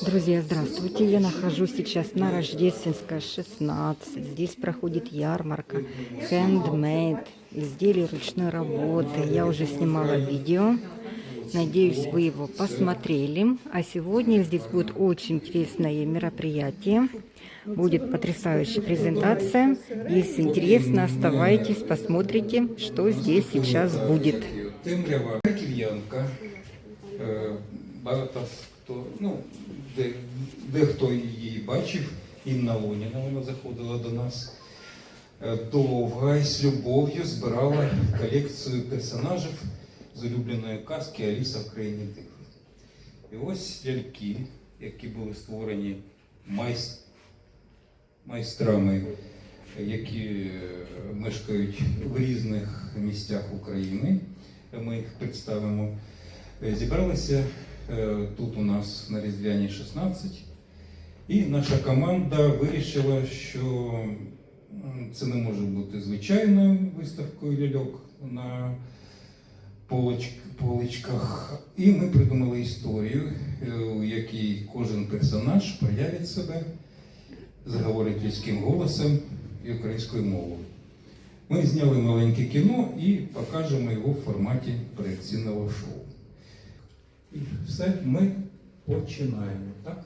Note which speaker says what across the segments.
Speaker 1: Друзья, здравствуйте. Я нахожусь сейчас на Рождественской 16. Здесь проходит ярмарка Handmade, изделий ручной работы. Я уже снимала видео. Надеюсь, вы его посмотрели. А сегодня здесь будет очень интересное мероприятие. Будет потрясающая презентация. Если интересно, оставайтесь, посмотрите, что здесь сейчас будет.
Speaker 2: Хто, ну, де, дехто її бачив, Інна Луніна, вона заходила до нас. Е, Довга і з любов'ю збирала колекцію персонажів з улюбленої казки Аліса в країні див. І ось ляльки, які були створені майс- майстрами, які е, мешкають в різних місцях України. Ми їх представимо. Е, Зібралися тут у нас на Різдвяні 16. І наша команда вирішила, що це не може бути звичайною виставкою ляльок на поличках. І ми придумали історію, е, у якій кожен персонаж проявить себе, заговорить людським голосом і українською мовою. Ми зняли маленьке кіно і покажемо його в форматі проекційного шоу. І все, ми починаємо, так?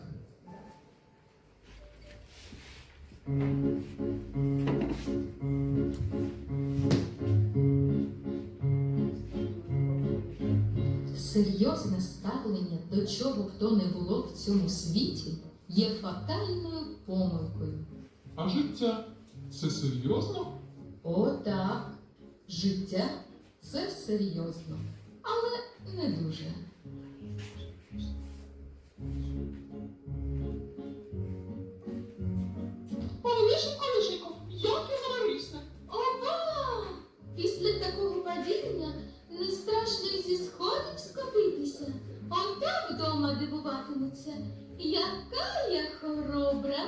Speaker 3: Серйозне ставлення до чого б то не було в цьому світі є фатальною помилкою.
Speaker 4: А життя це серйозно?
Speaker 3: О, так, життя це серйозно, але не дуже. Падіння не страшно й зі сходів скопитися, Он там вдома дивуватимуться. Яка я хоробра.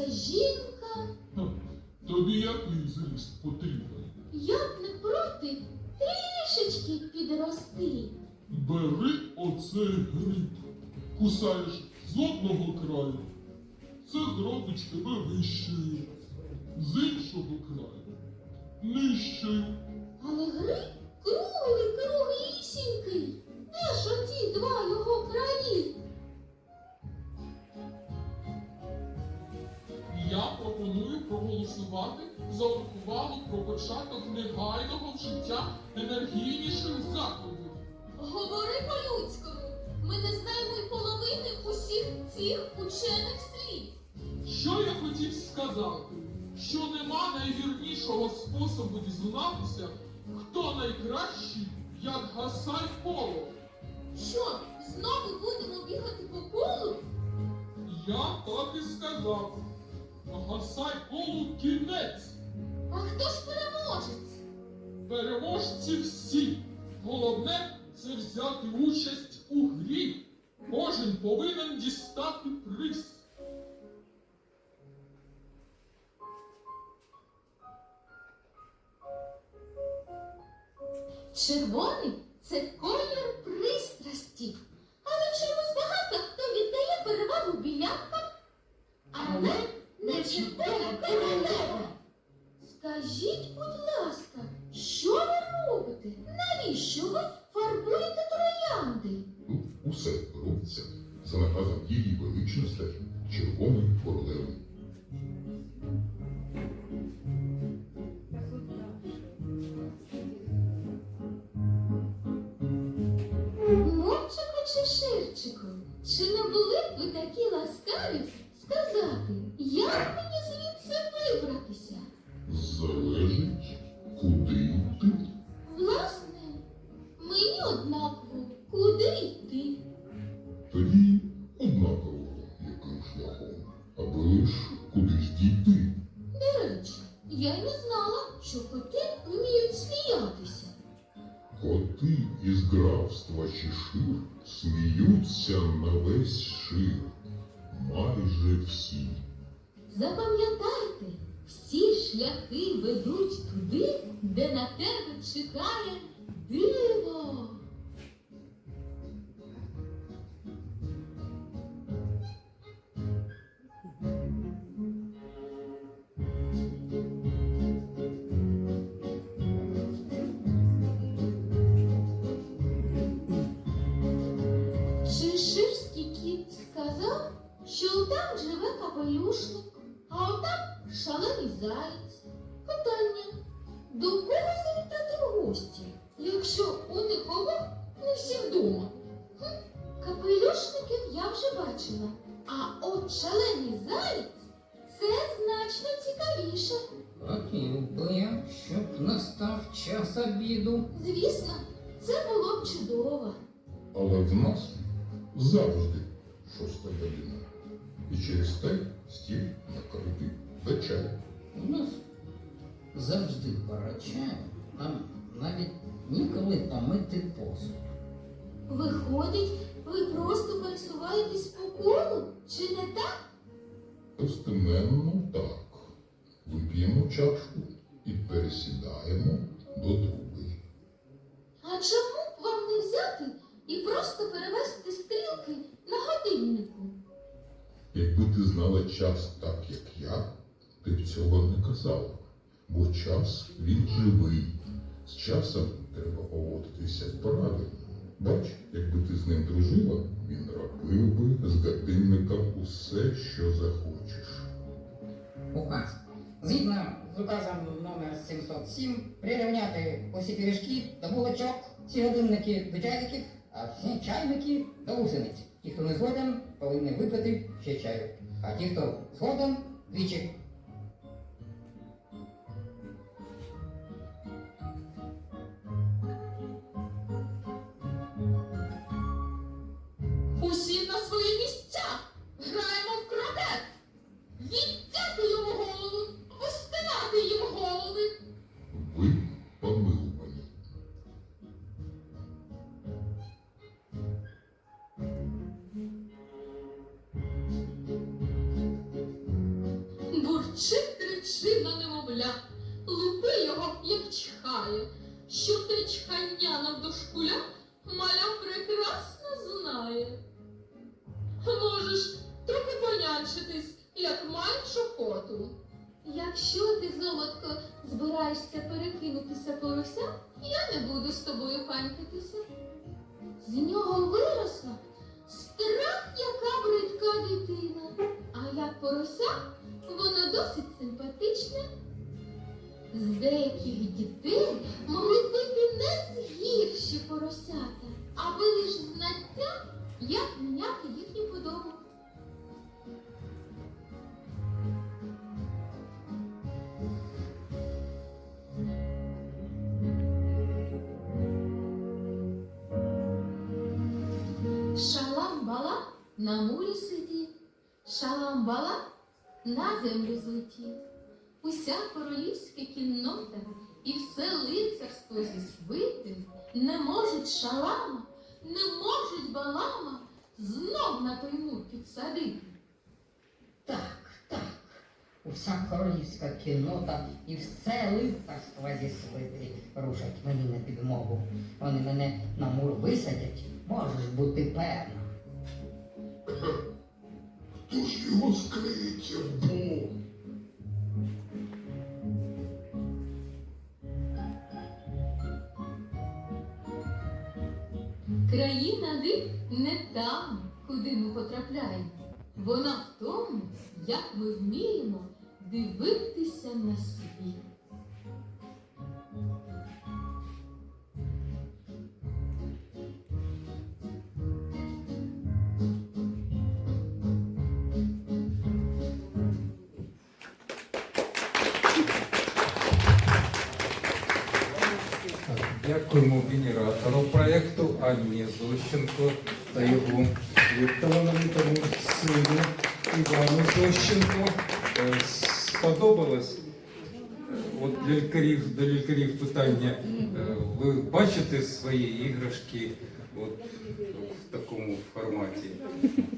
Speaker 3: Велетенська жінка.
Speaker 4: Тобі який зріст потрібен?
Speaker 3: Я б не проти трішечки підрости.
Speaker 4: Бери оцей гриб. Кусаєш з одного краю. Це зробить тебе вищою. З іншого краю. Нижчою.
Speaker 3: Але гриб
Speaker 4: негайного вжиття енергійніших заходів.
Speaker 3: Говори по-людському. Ми не знаємо й половини усіх цих учених слів.
Speaker 4: Що я хотів сказати? Що нема найвірнішого способу дізнатися, хто найкращий, як гасай коло.
Speaker 3: Що, знову будемо бігати по колу?
Speaker 4: Я так і сказав. Гасай колу кінець.
Speaker 3: А хто ж переможець?
Speaker 4: Переможці всі. Головне це взяти участь у грі. Кожен повинен дістати приз.
Speaker 3: Червоний це колір пристрасті. Але чомусь багато хто віддає перевагу білявкам. Але не чіпає королева. Скажіть, будь ласка, що ви робите? Навіщо ви фарбуєте троянди?
Speaker 5: Тут усе робиться за наказом її величності Червоної королеви.
Speaker 3: Мовчику чи ширчику, чи не були б ви такі ласкаві
Speaker 5: Я й не знала, що коти вміють сміятися. Коти із графства Чешир сміються на весь шир майже всі.
Speaker 3: Запам'ятайте, всі шляхи ведуть туди, де на тебе чекає диво. Капелюшник, а отам шалений заєць. Питання, до кого завітати в гості, якщо у них обох не всі вдома? Хм, капелюшників я вже бачила, а от шалений заєць це значно цікавіше.
Speaker 6: Хотів би я, щоб настав час обіду.
Speaker 3: Звісно, це було б чудово.
Speaker 5: Але в нас завжди шоста година. І через те стіл накритий до чаю.
Speaker 6: У нас завжди пора чаю, нам навіть ніколи помити посуд.
Speaker 3: Виходить, ви просто пересуваєтесь по колу, чи не так?
Speaker 5: Достеменно так. Вип'ємо чашку і пересідаємо до другої.
Speaker 3: А чому б вам не взяти і просто перевести стрілки на годиннику?
Speaker 5: Якби ти знала час так, як я, ти б цього не казала. Бо час він живий. З часом треба поводитися правильно. Бач, якби ти з ним дружила, він робив би з годинником усе, що захочеш.
Speaker 6: Указ. Згідно з указом номер 707 прирівняти усі пиріжки до булочок, всі годинники до чайників, а всі чайники до гусениць. Ті, хто не згоден, повинні випити ще чаю. А ті, хто згоден, двічі.
Speaker 4: Усі на свої місця. Бурчить тричина немовля, лупи його, як чхає, що те чхання навдошкуля маля прекрасно знає. Можеш трохи понянчитись, як маєш охоту.
Speaker 3: Якщо ти, золотко, збираєшся перекинутися порося, я не буду з тобою панькатися. З нього виросла страх, яка бридка дитина. А як порося, воно досить симпатичне. З деяких дітей могли б вийти не гірші поросята, аби лиш знаття, як міняти їхню подобу. Шалам-бала на мурі сидів, шалам-бала на землю злетів. Уся королівська кіннота і все лицарство зі свити не можуть шалама, не можуть балама знов на той мур підсадити.
Speaker 6: Так, так. Уся королівська кіннота і все лицарство зі свити рушать мені на підмогу. Вони мене на мур висадять, можеш бути певна.
Speaker 5: Його скриється.
Speaker 3: Країна див не там, куди ми потрапляємо. Вона в тому, як ми вміємо дивитися на світ.
Speaker 2: Дякуємо генератору проєкту Анні Зощенко та його талановитому сину Івану Зощенко. Е, Сподобалось? От для лікарів, до лікарів питання. Е, ви бачите свої іграшки от в такому форматі.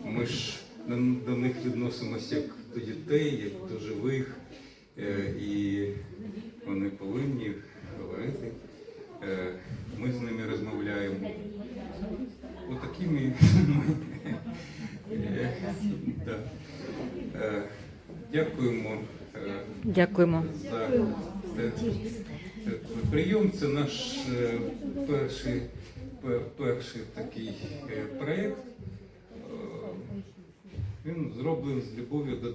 Speaker 2: Ми ж до, до них відносимося як до дітей, як до живих, е, і вони повинні говорити. Е, Ми з ними розмовляємо. Отакими ми. Е. Е, Дякуємо.
Speaker 1: Дякуємо.
Speaker 2: за прийом. Це наш перший, перший такий проєкт. Він зроблений з любов'ю до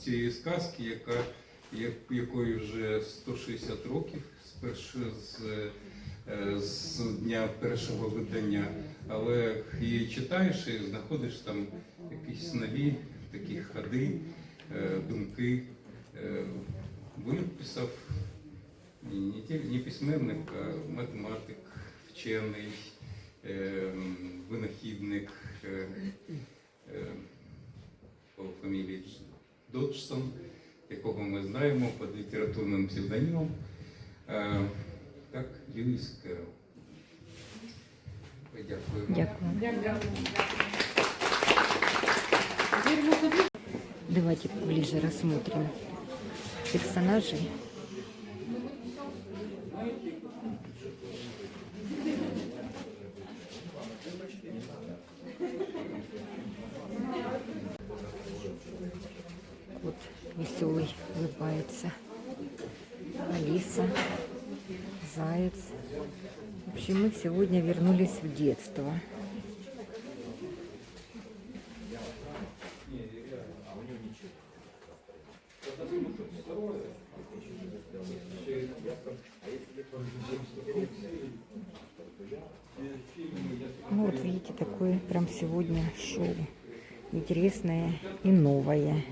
Speaker 2: цієї сказки, яка, як- якої вже 160 років з, першого, з, з дня першого видання. Але її читаєш і знаходиш там якісь нові такі ходи, е, думки. Е, Вилюб писав не, письменник, а математик, вчений, е, винахідник е, е, по фамілії Доджсон, якого ми знаємо під літературним псевдонімом. Е, так, Льюіс Керол. Дякую.
Speaker 1: Дякую. Давайте ближе рассмотрим персонажей. Вот веселый улыбается. Алиса, Заяц. В общем, мы сегодня вернулись в детство. Ну вот видите, такое прям сегодня шоу. Интересное и новое.